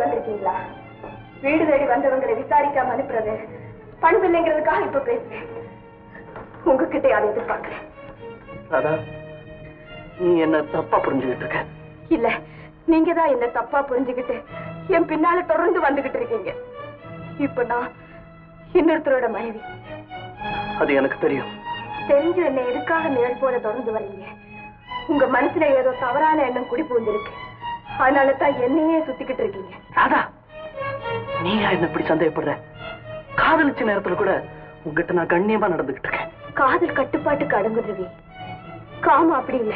பாத்தீங்களா வீடு தேடி வந்தவங்களை விசாரிக்காம அனுப்புறது பண்பில்லைங்கிறதுக்காக இப்ப பேசுறேன். உங்ககிட்ட அதை எதிர்பார்க்கிறேன். ராதா நீ என்ன தப்பா புரிஞ்சுக்கிட்டு இருக்க? இல்ல நீங்க தான் என்ன தப்பா புரிஞ்சுக்கிட்டு என் பின்னால தொடர்ந்து வந்துகிட்டு இருக்கீங்க. இப்ப நான் இன்னொருத்தரோட மனைவி. அது எனக்கு தெரியும். தெரிஞ்சு என்ன எதுக்காக நிழல் போல தொடர்ந்து வரீங்க? உங்க மனசுல ஏதோ தவறான எண்ணம் குடி பூந்திருக்கு அதனால தான் என்னையே சுத்திக்கிட்டு இருக்கீங்க. ராதா நீ என்ன இப்படி சந்தேகப்படுற? காதலிச்ச நேரத்துல கூட உங்ககிட்ட நான் கண்ணியமா நடந்துகிட்டு இருக்கேன். காதல் கட்டுப்பாட்டுக்கு அடங்குறது காமம் அப்படி இல்ல.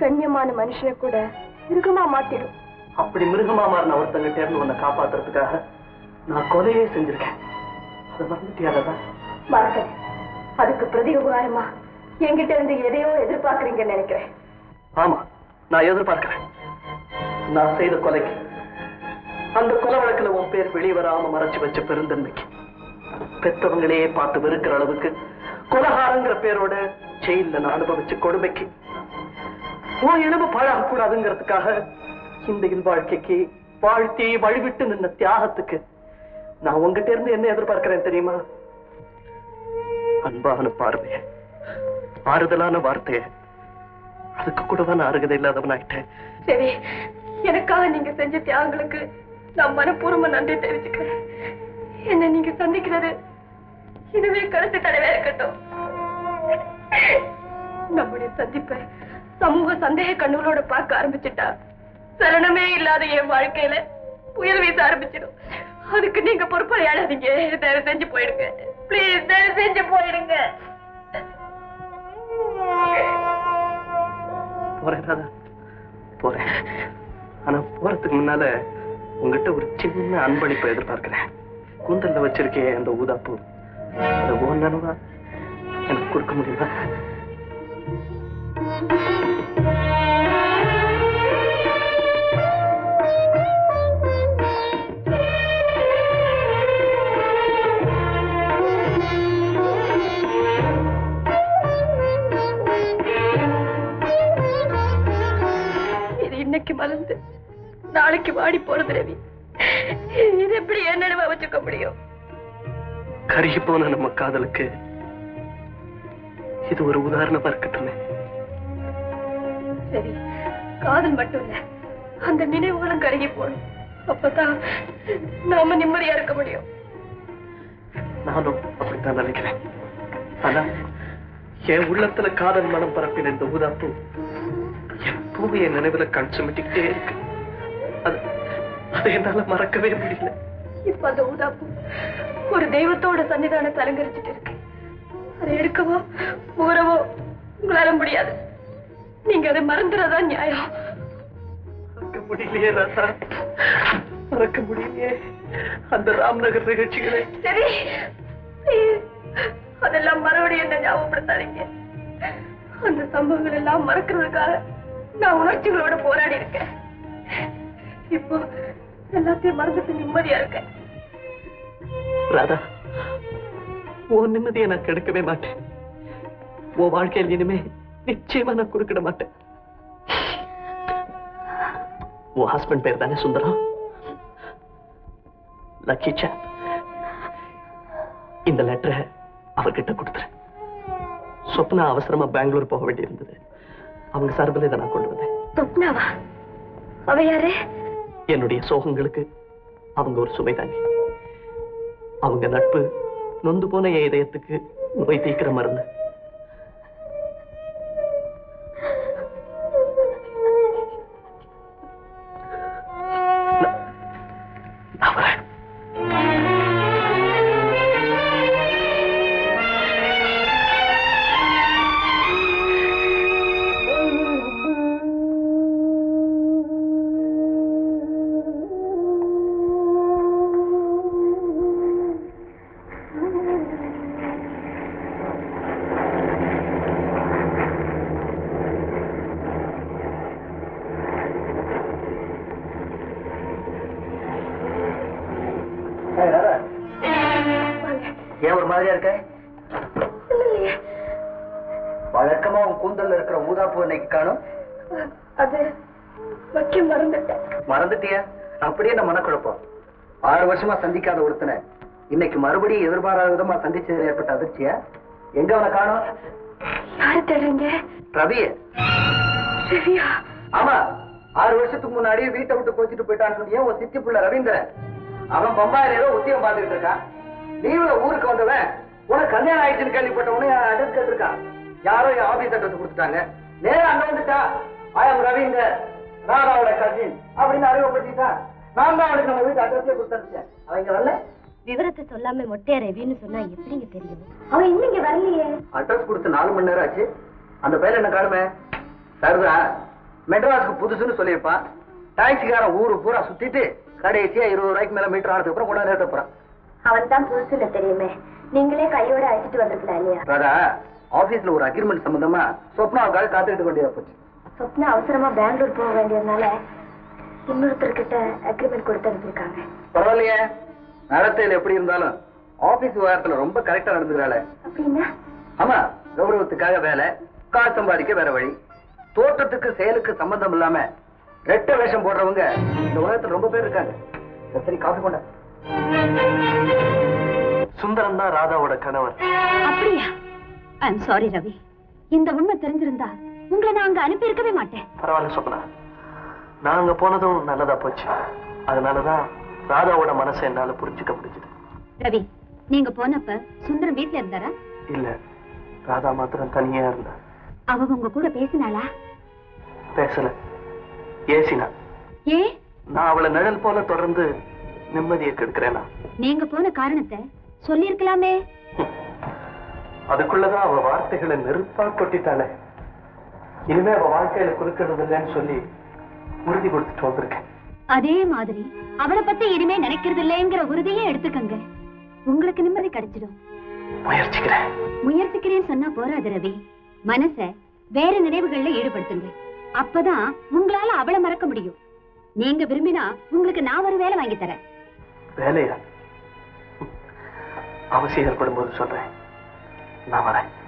கண்ணியமான மனுஷனை கூட மிருகமா மாத்திடும். அப்படி மிருகமா மாறின ஒருத்தங்கிட்ட இருந்து உன்னை காப்பாத்துறதுக்காக நான் கொலையே செஞ்சிருக்கேன். அதை மறந்துட்டியா ராதா? மறக்கல. அதுக்கு பிரதி உபகாரமா என்கிட்ட இருந்து எதையோ எதிர்பார்க்கறீங்கன்னு நினைக்கிறேன். ஆமா நான் எதிர்பார்க்கிறேன். நான் செய்த கொலைக்கு அந்த கொலை வழக்குல உன் பேர் வெளியே வராம மறைச்சு வச்ச பெருந்தன்மைக்கு. பெத்தவங்களையே பார்த்து வெறுக்கிற அளவுக்கு கொலகாரங்கிற பேரோட ஜெயில்ல நான் அனுபவிச்ச கொடுமைக்கு. உன் எலும்பு பாழாக கூடாதுங்கிறதுக்காக இந்த இல்வாழ்க்கைக்கு வாழ்த்தி வழிவிட்டு நின்ன தியாகத்துக்கு நான் உங்ககிட்ட இருந்து என்ன எதிர்பார்க்கிறேன் தெரியுமா? அன்பான பார்வைய ஆறுதலான வார்த்தைய. அதுக்கு கூட தான் நான் அருகதை இல்லாதவனாயிட்டேன் சரி எனக்காக நீங்க செஞ்ச தியாகங்களுக்கு நான் மனப்பூர்வமா நன்றி தெரிவிச்சுக்கிறேன். என்ன நீங்க சந்திக்கிறது இதுவே கருத்து தடவை இருக்கட்டும். நம்முடைய சந்திப்பை சமூக சந்தேக கண்ணுகளோட பார்க்க ஆரம்பிச்சுட்டா சலனமே இல்லாத என் வாழ்க்கையில புயல் வீச ஆரம்பிச்சிடும். அதுக்கு நீங்க பொறுப்படையாடாதீங்க. தயவு செஞ்சு போயிடுங்க. ப்ளீஸ் தயவு செஞ்சு போயிடுங்க. போறேன் போறேன். ஆனா போறதுக்கு முன்னால உங்ககிட்ட ஒரு சின்ன அன்பளிப்பை எதிர்பார்க்கிறேன். கூந்தல்ல வச்சிருக்கேன் அந்த ஊதாப்பூ. அதை ஒன்னவா எனக்கு கொடுக்க முடியுமா? நாளைக்கு வாடி போறது ரவி. இது எப்படி என்ன வச்சுக்க முடியும்? கருகி போன நம்ம காதலுக்கு இது ஒரு உதாரணமா இருக்கட்டுமே. சரி காதல் மட்டும் இல்ல அந்த நினைவுகளும் கருகி போகணும். அப்பதான் நாம நிம்மதியா இருக்க முடியும். நானும் அப்படித்தான் நினைக்கிறேன். ஆனா என் உள்ளத்துல காதல் மனம் பரப்பின இந்த ஊதாப்பூ எப்பவும் என் நினைவுல கண் சுமிட்டிக்கிட்டே இருக்கு. அது என்னால மறக்கவே முடியல. இப்ப அந்த ஊதாப்பூ ஒரு தெய்வத்தோட சன்னிதானத்தை அலங்கரிச்சுட்டு இருக்கு. அதை எடுக்கவோ ஊறவோ உங்களால முடியாது. நீங்க அதை மறந்துறதா நியாயம்? மறக்க முடியலையே ராசா மறக்க முடியலையே அந்த ராம்நகர் நிகழ்ச்சிகளை. சரி அதெல்லாம் மறுபடியும் என்ன ஞாபகப்படுத்தாதீங்க. அந்த சம்பவங்கள் எல்லாம் மறக்கிறதுக்காக நான் உணர்ச்சிகளோட போராடி இருக்கேன். இப்போ எல்லாத்தையும் மறந்துட்டு நிம்மதியா இருக்கேன். ராதா உன் நிம்மதியை நான் கெடுக்கவே மாட்டேன். உன் வாழ்க்கையில் இனிமே நிச்சயமா நான் குறுக்கிட மாட்டேன். உன் ஹஸ்பண்ட் பேர் தானே சுந்தரம்? லக்கி சாப் இந்த லெட்டரை அவர்கிட்ட கொடுத்துரு சொப்னா அவசரமா பெங்களூர் போக வேண்டியிருந்தது. அவங்க சார்பில் இதை நான் கொண்டு வந்தேன். சொப்னாவா? அவ யாரு? என்னுடைய சோகங்களுக்கு அவங்க ஒரு சுமை அவங்க நட்பு நொந்து போன என் இதயத்துக்கு நோய் தீக்கிற மருந்து. அது வைக்க மறந்துட்டேன். மறந்துட்டியா? அப்படியே என்ன மனக்குழப்பம். ஆறு வருஷமா சந்திக்காத ஒருத்தனை இன்னைக்கு மறுபடியும் எதிர்பாராத விதமா சந்திச்சது ஏற்பட்ட அதிர்ச்சியா எங்க அவனை காணோம்? யாரை தேடுறீங்க? ரவிய. ரவியா? ஆமா ஆறு வருஷத்துக்கு முன்னாடி வீட்டை விட்டு கோச்சிட்டு போயிட்டான்னு சொன்னியே உன் சித்தி புள்ள ரவீந்திரன். அவன் பம்பாயில ஏதோ உத்தியம் பார்த்துக்கிட்டு இருக்கான் நீவுல ஊருக்கு வந்தவன் உனக்கு கல்யாணம் ஆயிடுச்சுன்னு கேள்விப்பட்ட உடனே அட்ரஸ் கேட்டிருக்கான். யாரோ என் ஆபீஸ் அட்ரஸ் கொடுத்துட்டாங்க. நேரா அங்க வந்துட்டா. ஆயம் ரவீந்தர் ராதாவோட கசின் அப்படின்னு அறிமுகப்படுத்திட்டான் நான் தான் அவனுக்கு நம்ம வீட்டு அட்ரஸே கொடுத்தேன் அவங்க வரல. விவரத்தை சொல்லாம மொட்டையா ரவின்னு சொன்னா எப்படிங்க தெரியும்? அவன் இன்னும் இங்க வரலையே. அட்ரஸ் கொடுத்து நாலு மணி நேரம் ஆச்சு. அந்த பையன் என்ன காணுமே சரிதான் மெட்ராஸுக்கு புதுசுன்னு சொல்லியிருப்பான் டாக்ஸிக்காரன் ஊரு பூரா சுத்திட்டு கடைசியா இருபது ரூபாய்க்கு மேல மீட்டர் ஆனதுக்கு அப்புறம் கொண்டாந்து நிறுத்த போறான். அவன் தான் புதுசுல தெரியுமே. நீங்களே கையோட அழைச்சிட்டு வந்திருக்கலாம் இல்லையா? ராதா ஆபீஸ்ல ஒரு அக்ரிமெண்ட் சம்பந்தமா சொப்னாவுக்காக காத்துக்கிட்டு வேண்டியதா போச்சு. சொப்னா அவசரமா பெங்களூர் போக வேண்டியதுனால இன்னொருத்தர்கிட்ட அக்ரிமெண்ட் கொடுத்து அனுப்பியிருக்காங்க. பரவாயில்லையே. நடத்தையில எப்படி இருந்தாலும் ஆபீஸ் விவகாரத்துல ரொம்ப கரெக்டா நடந்துக்கிறாளே. அப்படின்னா? ஆமா கௌரவத்துக்காக வேலை காசு சம்பாதிக்க வேற வழி தோட்டத்துக்கு செயலுக்கு சம்பந்தம் இல்லாம ரெட்ட வேஷம் போடுறவங்க இந்த உலகத்துல ரொம்ப பேர் இருக்காங்க. சரி காஃபி கொண்ட. சுந்தரம் தான் ராதாவோட கணவர். அப்படியா? I'm sorry Ravi. இந்த உண்மை தெரிஞ்சிருந்தா உங்களை நான் அங்க அனுப்பி இருக்கவே மாட்டேன். பரவாயில்ல சொப்பனா. நான் அங்க போனதும் நல்லதா போச்சு. அதனாலதான் ராதாவோட மனசை என்னால புரிஞ்சுக்க முடிஞ்சது. ரவி நீங்க போனப்ப சுந்தரம் வீட்ல இருந்தாரா? இல்ல ராதா மாத்திரம் தனியா இருந்தா அவ உங்க கூட பேசினாளா? பேசல. ஏசினா. ஏ? நான் அவளை நிழல் போல தொடர்ந்து நிம்மதியை கெடுக்கிறேனா? நீங்க போன காரணத்தை சொல்லியிருக்கலாமே. அதுக்குள்ளதான் அவ வார்த்தைகளை நெருப்பா கொட்டிட்டாளே. இனிமே அவ வாழ்க்கையில குறுக்கிறது இல்லைன்னு சொல்லி உறுதி கொடுத்துட்டு வந்திருக்கேன். அதே மாதிரி அவளை பத்தி இனிமே நினைக்கிறது இல்லைங்கிற உறுதியே எடுத்துக்கங்க. உங்களுக்கு நிம்மதி கிடைச்சிடும். முயற்சிக்கிறேன். முயற்சிக்கிறேன்னு சொன்னா போறாது ரவி. மனச வேற நினைவுகள்ல ஈடுபடுத்துங்க. அப்பதான் உங்களால அவளை மறக்க முடியும். நீங்க விரும்பினா உங்களுக்கு நான் ஒரு வேலை வாங்கி தரேன். வேலையா? அவசியம் ஏற்படும் போது சொல்றேன். நான் வரேன்.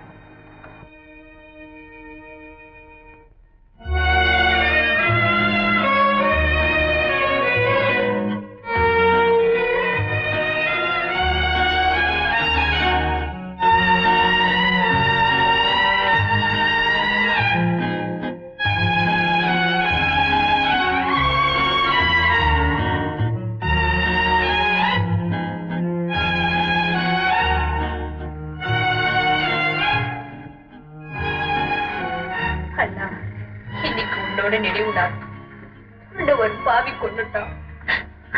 கொண்டுட்டான்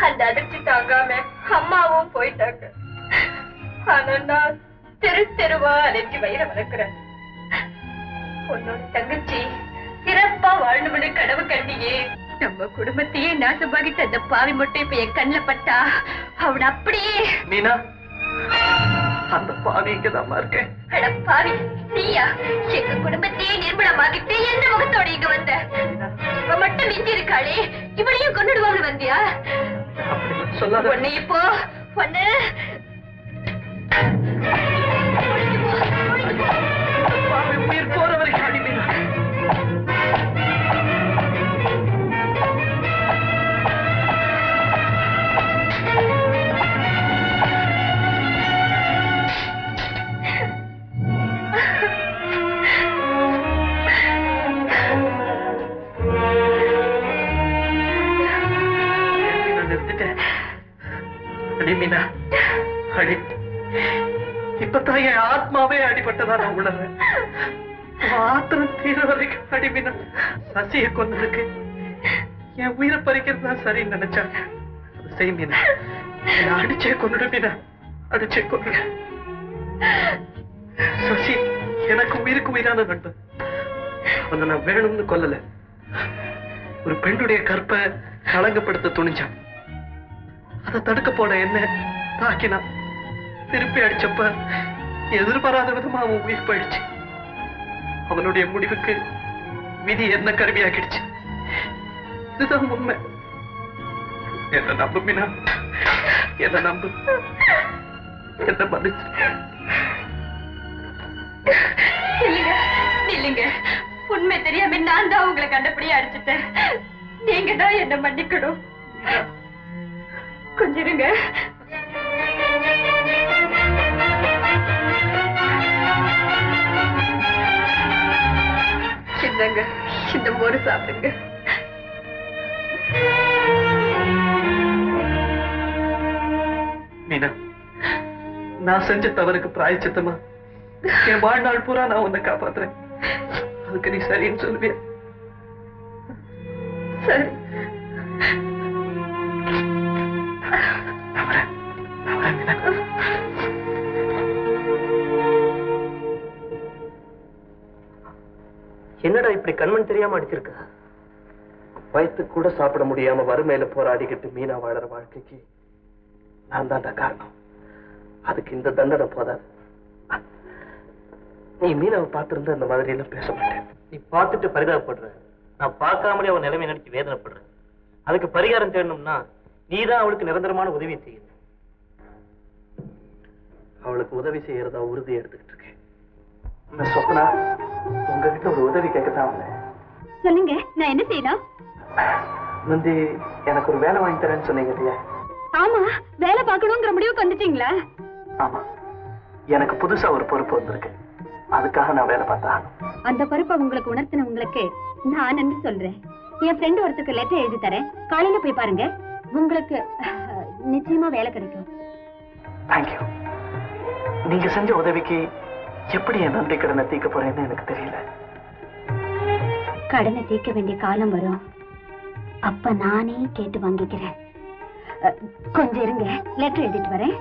அந்த அதிர்ச்சி தாங்காம அம்மாவும் போயிட்டாங்க. ஆனா நான் தெரு தெருவா அலைஞ்சு வயிற வளர்க்கிறேன் உன்னோட தங்கச்சி சிறப்பா வாழணும்னு கனவு கண்டியே. நம்ம குடும்பத்தையே நாசமாகிட்டு அந்த பாவி மட்டும் இப்ப என் கண்ணுல பட்டா அவன் அப்படியே. மீனா அந்த பாவி இங்கதாம்மா இருக்கேன். அட பாவி நீயா? எங்க குடும்பத்தையே நிர்மலமாகிட்டு எந்த முகத்தோட இங்க வந்த? இவ மட்டும் மிஞ்சி இருக்காளே. இவளையும் கொண்டுடுவாங்க வந்தியா? சொல்லாத. உன்னை இப்போ ஒண்ணு. உயிர் என் ஆத்மாவே அடிபட்டதா நான் உணர்றேன் உன் தீர வரைக்கும் அடிமின சசியை கொன்னதுக்கு என் உயிரை பறிக்கிறது தான் சரின்னு நினைச்சாங்க அது செய் மீனா. என்னை அடிச்சே கொண்டுடு மீனா. அடிச்சே கொண்டு சசி எனக்கு உயிருக்கு உயிரான நண்பன். அவனை நான் வேணும்னு கொல்லல. ஒரு பெண்ணுடைய கற்பை களங்கப்படுத்த துணிஞ்சான். அதை தடுக்க போன என்ன தாக்கினான். திருப்பி அடிச்சப்ப எதிர்பாராத விதமா அவன் உயிர் போயிடுச்சு. அவனுடைய முடிவுக்கு விதி என்ன கருவியாக்கிடுச்சு இதுதான் உண்மை. என்ன நம்பு மீனா என்ன நம்பு. என்ன மதிச்சு இல்லைங்க இல்லைங்க. உண்மை தெரியாம நான் தான் உங்களை கண்டபடியே அடிச்சுட்டேன். நீங்க தான் என்ன மன்னிக்கணும். கொஞ்சம் இருங்க. இந்தாங்க இந்த மோரு சாப்பிடுங்க. மீனா நான் செஞ்ச தவறுக்கு பிராயச்சித்தமா? என் வாழ்நாள் பூரா நான் உன்னை காப்பாத்துறேன். அதுக்கு நீ சரின்னு சொல்லுவியா? சரி. என்னடா இப்படி கண்மண் தெரியாம அடிச்சிருக்க? வயிற்று கூட சாப்பிட முடியாம வறுமையில போராடிக்கிட்டு மீனா வாழற வாழ்க்கைக்கு நான் தான்டா காரணம். அதுக்கு இந்த தண்டனை போதாது. நீ மீனாவை பார்த்திருந்தா இந்த மாதிரி எல்லாம் பேச மாட்டேன். நீ பார்த்துட்டு பரிதாபப்படுற. நான் பார்க்காமலே அவன் நிலைமை நினைச்சு வேதனைப்படுறேன் அதுக்கு பரிகாரம் தேடணும்னா நீதான் அவளுக்கு நிரந்தரமான உதவி செய்யணும். அவளுக்கு உதவி செய்யறதா உறுதி எடுத்துக்கிட்டு இருக்கேன். சொப்னா உங்ககிட்ட ஒரு உதவி கேட்கத்தான் வந்தேன். சொல்லுங்க நான் என்ன செய்யலாம் முந்தி எனக்கு ஒரு வேலை வாங்கி தரேன்னு சொன்னீங்க இல்லையா? ஆமா வேலை பார்க்கணுங்கிற முடிவுக்கு வந்துட்டீங்களா? ஆமா. எனக்கு புதுசா ஒரு பொறுப்பு வந்திருக்கு. அதுக்காக நான் வேலை பார்த்தா அந்த பொறுப்பை உங்களுக்கு உணர்த்தின உங்களுக்கு நான் நன்றி சொல்றேன். என் ஃப்ரெண்ட் ஒருத்தருக்கு லெட்டர் எழுதி தரேன். காலையில போய் பாருங்க. உங்களுக்கு நிச்சயமா வேலை கிடைக்கும். தேங்க்யூ நீங்க செஞ்ச உதவிக்கு எப்படி என் நன்றி கடனை தீர்க்க போறேன்னு எனக்கு தெரியல. கடனை தீர்க்க வேண்டிய காலம் வரும். அப்ப நானே கேட்டு வாங்கிக்கிறேன். கொஞ்சம் இருங்க லெட்டர் எழுதிட்டு வரேன்.